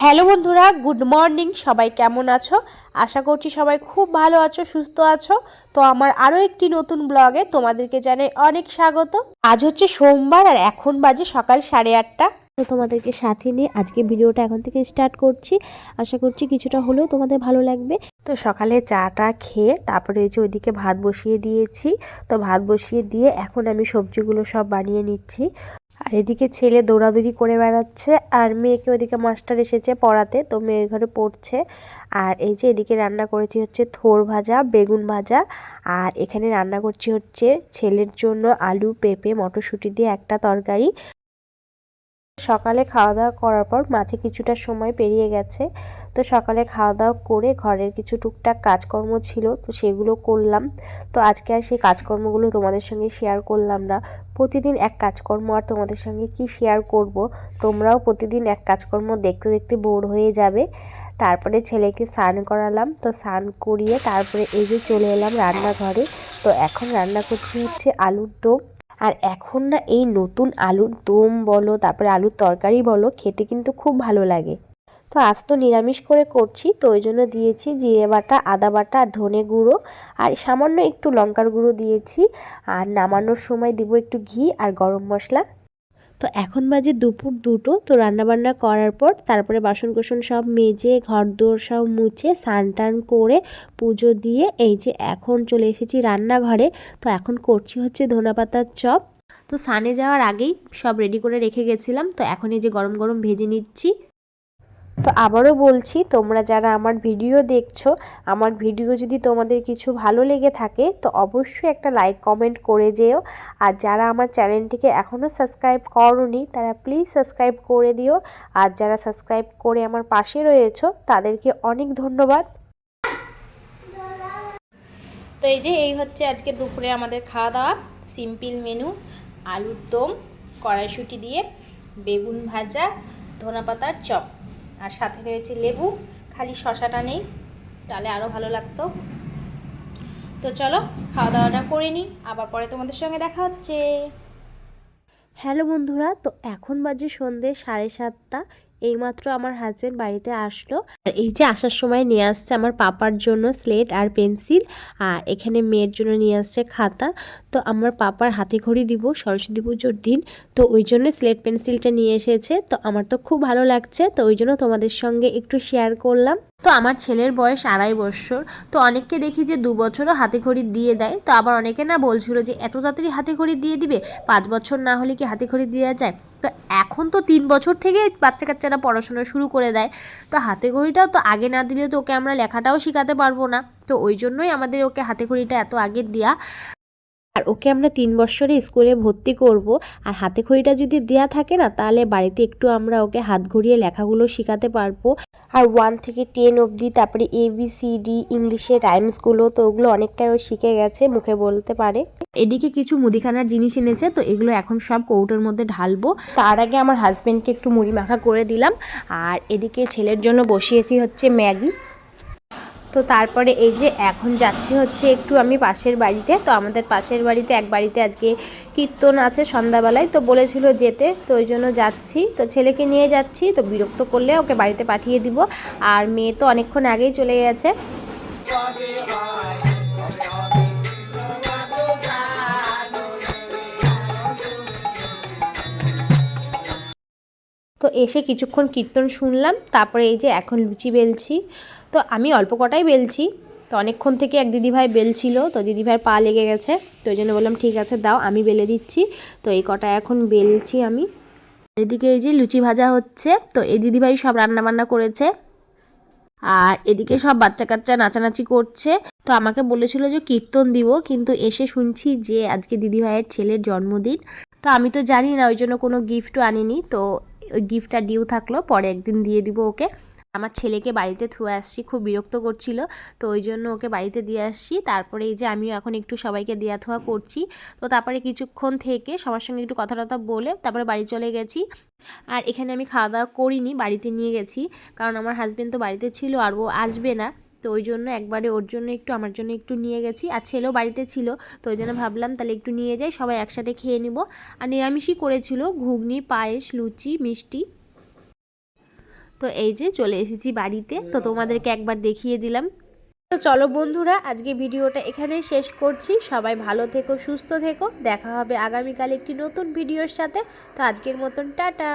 Hello বন্ধুরা, good morning. সবাই কেমন আছো? আশা করছি সবাই খুব ভালো আছো, সুস্থ আছো। তো আমার আরও একটি নতুন ব্লগে তোমাদেরকে জানাই অনেক স্বাগত। আজ হচ্ছে সোমবার আর এখন বাজে সকাল সাড়ে আটটা। তো তোমাদেরকে সাথে নিয়ে আজকে ভিডিওটা এখন থেকে স্টার্ট করছি। আশা করছি কিছুটা হলেও তোমাদের ভালো লাগবে। তো সকালে চাটা খেয়ে তারপরে যে ওইদিকে ভাত বসিয়ে দিয়েছি। তো ভাত বসিয়ে দিয়ে এখন আমি সবজিগুলো সব বানিয়ে নিচ্ছি। আর এদিকে ছেলে দৌড়াদৌড়ি করে বেড়াচ্ছে আর মেয়েকে ওদিকে মাস্টার এসেছে পড়াতে, তো মেয়ের ঘরে পড়ছে। আর এই যে এদিকে রান্না করেছি হচ্ছে থোর ভাজা, বেগুন ভাজা। আর এখানে রান্না করছি হচ্ছে ছেলের জন্য আলু, পেঁপে, মটরশুঁটি দিয়ে একটা তরকারি। সকালে খাওয়া দাওয়া করার পর মাঝে কিছুটা সময় পেরিয়ে গেছে। তো সকালে খাওয়া দাওয়া করে ঘরের কিছু টুকটাক কাজকর্ম ছিল, তো সেগুলো করলাম। তো আজকে আর সেই কাজকর্মগুলো তোমাদের সঙ্গে শেয়ার করলাম না। প্রতিদিন এক কাজকর্ম আর তোমাদের সঙ্গে কি শেয়ার করব? তোমরাও প্রতিদিন এক কাজকর্ম দেখতে দেখতে বোর হয়ে যাবে। তারপরে ছেলেকে স্নান করালাম। তো স্নান করিয়ে তারপরে এই যে চলে এলাম রান্নাঘরে। তো এখন রান্না করছি হচ্ছে আলুর দম। আর এখন না এই নতুন আলুর দম বলো, তারপরে আলুর তরকারি বলো, খেতে কিন্তু খুব ভালো লাগে। তো আজ তো নিরামিষ করে করছি, তো ওই জন্য দিয়েছি জিরে বাটা, আদা বাটা আর ধনে গুঁড়ো আর সামান্য একটু লঙ্কার গুঁড়ো দিয়েছি। আর নামানোর সময় দিব একটু ঘি আর গরম মশলা। তো এখন বাজে দুপুর দুটো, তো রান্নাবান্না করার পর তারপরে বাসন কুসন সব মেজে ঘর দোর সব মুছে, স্নান টান করে পুজো দিয়ে এই যে এখন চলে এসেছি রান্নাঘরে। তো এখন করছি হচ্ছে ধনেপাতার চপ। তো সানে যাওয়ার আগেই সব রেডি করে রেখে গেছিলাম। তো এখন এই যে গরম গরম ভেজে নিচ্ছি। তো আবারও বলছি, তোমরা যারা আমার ভিডিও দেখছ, আমার ভিডিও যদি তোমাদের কিছু ভালো লেগে থাকে, তো অবশ্যই একটা লাইক কমেন্ট করে যেও। আর যারা আমার চ্যানেলটিকে এখনও সাবস্ক্রাইব করনি, তারা প্লিজ সাবস্ক্রাইব করে দিও। আর যারা সাবস্ক্রাইব করে আমার পাশে রয়েছো, তাদেরকে অনেক ধন্যবাদ। তো এই যে, এই হচ্ছে আজকে দুপুরে আমাদের খাওয়া দাওয়া সিম্পল মেনু আলুর দম, কড়াইশুঁটি দিয়ে, বেগুন ভাজা ধনা পাতার চপ। আর সাথে রয়েছে লেবু, খালি শশাটা নেই, তাহলে আরও ভালো লাগতো। তো চলো খাওয়া দাওয়াটা করে নিই, আবার পরে তোমাদের সঙ্গে দেখা হচ্ছে। হ্যালো বন্ধুরা, তো এখন বাজে সন্ধে সাড়ে সাতটা। এইমাত্র আমার হাজব্যান্ড বাড়িতে আসলো। আর এই যে আসার সময় নিয়ে আসছে আমার পাপার জন্য স্লেট আর পেন্সিল আর এখানে মেয়ের জন্য নিয়ে আসছে খাতা। তো আমার পাপার হাতে ঘড়ি দিব, সরস্বতী পুজোর দিন, তো ওই জন্য স্লেট পেন্সিলটা নিয়ে এসেছে। তো আমার তো খুব ভালো লাগছে, তো ওই জন্য তোমাদের সঙ্গে একটু শেয়ার করলাম। তো আমার ছেলের বয়স আড়াই বছর। তো অনেককে দেখি যে দু বছরও হাতে খড়ি দিয়ে দেয়। তো আবার অনেকে না বলছিল যে, এত তাড়াতাড়ি হাতে খড়ি দিয়ে দিবে? পাঁচ বছর না হলে কি হাতে খড়ি দেওয়া যায়? তো এখন তো তিন বছর থেকে বাচ্চা কাচ্চারা পড়াশোনা শুরু করে দেয়। তো হাতে ঘড়িটাও তো আগে না দিলে তো ওকে আমরা লেখাটাও শেখাতে পারব না। তো ওই জন্যই আমাদের ওকে হাতে ঘড়িটা এত আগে দেওয়া ওকে আমরা তিন বছরে স্কুলে ভর্তি করব। আর হাতে খড়িটা যদি দেয়া থাকে না, তাহলে বাড়িতে একটু আমরা ওকে হাত ঘুরিয়ে লেখাগুলো শেখাতে পারব। আর ওয়ান থেকে টেন অবধি, তারপরে এ বি সি ডি ইংলিশে রাইমসগুলো তো ওগুলো অনেকটাই ও শিখে গেছে, মুখে বলতে পারে। এদিকে কিছু মুদিখানার জিনিস এনেছে, তো এগুলো এখন সব কৌটোর মধ্যে ঢালবো। তার আগে আমার হাজব্যান্ডকে একটু মুড়ি মাখা করে দিলাম। আর এদিকে ছেলের জন্য বসিয়েছি হচ্ছে ম্যাগি। তো তারপরে এই যে এখন যাচ্ছি হচ্ছে একটু আমি পাশের বাড়িতে। তো আমাদের পাশের বাড়িতে, এক বাড়িতে আজকে কীর্তন আছে সন্ধ্যাবেলায়, তো বলেছিল যেতে। তো ওই জন্য যাচ্ছি। তো ছেলেকে নিয়ে যাচ্ছি। তো বিরক্ত করলে ওকে বাড়িতে পাঠিয়ে দিব। আর মেয়ে তো অনেকক্ষণ আগেই চলে গেছে। তো এসে কিছুক্ষণ কীর্তন শুনলাম। তারপরে এই যে এখন লুচি বেলছি। তো আমি অল্প কটাই বেলছি। তো অনেকক্ষণ থেকে এক দিদিভাই বেলছিল, তো দিদিভাইয়ের পা লেগে গেছে। তো ওই জন্য বললাম, ঠিক আছে, দাও, আমি বেলে দিচ্ছি। তো এই কটা এখন বেলছি আমি। এদিকে এই যে লুচি ভাজা হচ্ছে, তো এই দিদিভাই সব রান্না বান্না করেছে। আর এদিকে সব বাচ্চা কাচ্চা নাচানাচি করছে। তো আমাকে বলেছিল যে কীর্তন দিব, কিন্তু এসে শুনছি যে আজকে দিদিভাইয়ের ছেলের জন্মদিন। তো আমি তো জানি না, ওই জন্য কোনো গিফটও আনিনি। তো ওই গিফটটা ডিউ থাকল, পরে একদিন দিয়ে দিব ওকে। আমার ছেলেকে বাড়িতে থুয়ে আসছি, খুব বিরক্ত করছিল। তো ওই জন্য ওকে বাড়িতে দিয়ে আসছি। তারপরে এই যে আমিও এখন একটু সবাইকে দেওয়া থোয়া করছি। তো তারপরে কিছুক্ষণ থেকে সবার সঙ্গে একটু কথা টথা বলে তারপরে বাড়ি চলে গেছি। আর এখানে আমি খাওয়া দাওয়া করিনি, বাড়িতে নিয়ে গেছি। কারণ আমার হাজব্যান্ড তো বাড়িতে ছিল আর ও আসবে না। তো ওই জন্য একবারে ওর জন্য একটু, আমার জন্য একটু নিয়ে গেছি। আর ছেলেও বাড়িতে ছিল। তো ওই জন্য ভাবলাম তাহলে একটু নিয়ে যাই, সবাই একসাথে খেয়ে নিব। আর নিরামিষই করেছিল। ঘুগনি, পায়েস, লুচি, মিষ্টি। তো এই যে চলে এসেছি বাড়িতে, তো তোমাদেরকে একবার দেখিয়ে দিলাম। তো চলো বন্ধুরা, আজকে ভিডিওটা এখানেই শেষ করছি। সবাই ভালো থেকো, সুস্থ থেকো। দেখা হবে আগামীকাল একটি নতুন ভিডিওর সাথে। তো আজকের মতন, টাটা!